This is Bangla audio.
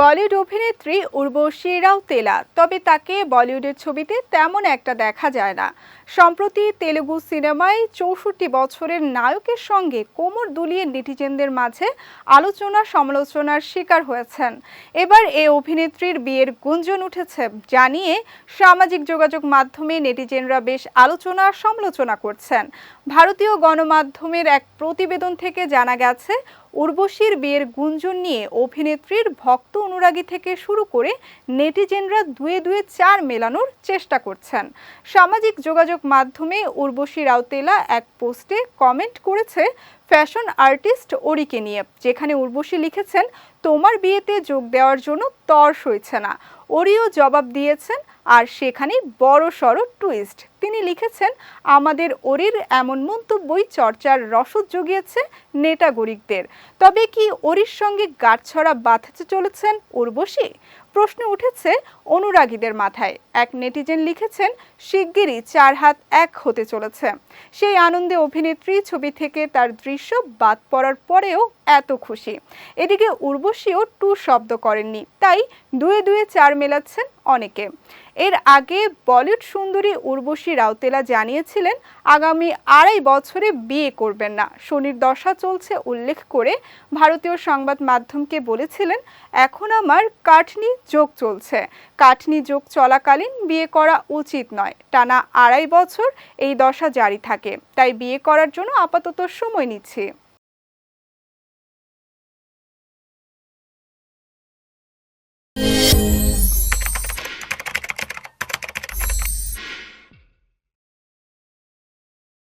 বলিউড অভিনেত্রী উর্বশী রাউতেলা। তবে তাকে বলিউডের ছবিতে তেমন একটা দেখা যায় না। সম্প্রতি তেলেগু সিনেমায় চৌষট্টি বছরের নায়কের সঙ্গে কোমর দুলিয়ে নেটিজেনদের মাঝে আলোচনা সমালোচনার শিকার হয়েছেন। এবার এ অভিনেত্রীর বিয়ের গুঞ্জন উঠেছে জানিয়ে সামাজিক যোগাযোগ মাধ্যমে নেটিজেনরা বেশ আলোচনা সমালোচনা করছেন। ভারতীয় গণমাধ্যমের এক প্রতিবেদন থেকে জানা গেছে উর্বশীর বিয়ের গুঞ্জন নিয়ে অভিনেত্রীর ভক্ত অনুরাগী থেকে শুরু করে নেটিজেনরা দুয়ে দুয়ে চার মেলানোর চেষ্টা করছেন। সামাজিক যোগাযোগ মাধ্যমে উর্বশী রাউতেলা এক পোস্টে কমেন্ট করেছে ফ্যাশন আর্টিস্ট ওরিকে নিয়ে, যেখানে উর্বশী লিখেছেন, তোমার বিয়েতে যোগ দেওয়ার জন্য তর সইছে না। ওরিও জবাব দিয়েছেন, আর সেখানে বড় সড় টুইস্ট। তিনি লিখেছেন, আমাদের ওরির এমন মন্তব্যই চর্চার রসদ জুগিয়েছে নেটাগরিকদের তবে কি ওরির সঙ্গে গাঁটছড়া বাঁধতে চলেছেন উর্বশী? প্রশ্ন উঠেছে অনুরাগীদের মাথায়। এক নেটিজেন লিখেছেন, শিগগিরই চার হাত এক হতে চলেছে। সেই আনন্দে অভিনেত্রী ছবি থেকে তার দৃশ্য বাদ পড়ার পরেও এত খুশি। এদিকে উর্বশীও টু শব্দ করেননি। তাই দুয়ে দুয়ে চার মেলাচ্ছেন অনেকে। এর আগে বলিউড সুন্দরী উর্বশী রাউতেলা জানিয়েছিলেন, আগামী আড়াই বছরে বিয়ে করবেন না। শনির দশা চলছে উল্লেখ করে ভারতীয় সংবাদ মাধ্যমকে বলেছিলেন, এখন আমার কাটনি যোগ চলছে। কাটনি যোগ চলাকালীন বিয়ে করা উচিত নয়। টানা আড়াই বছর এই দশা জারি থাকে। তাই বিয়ে করার জন্য আপাতত সময় নিচ্ছি।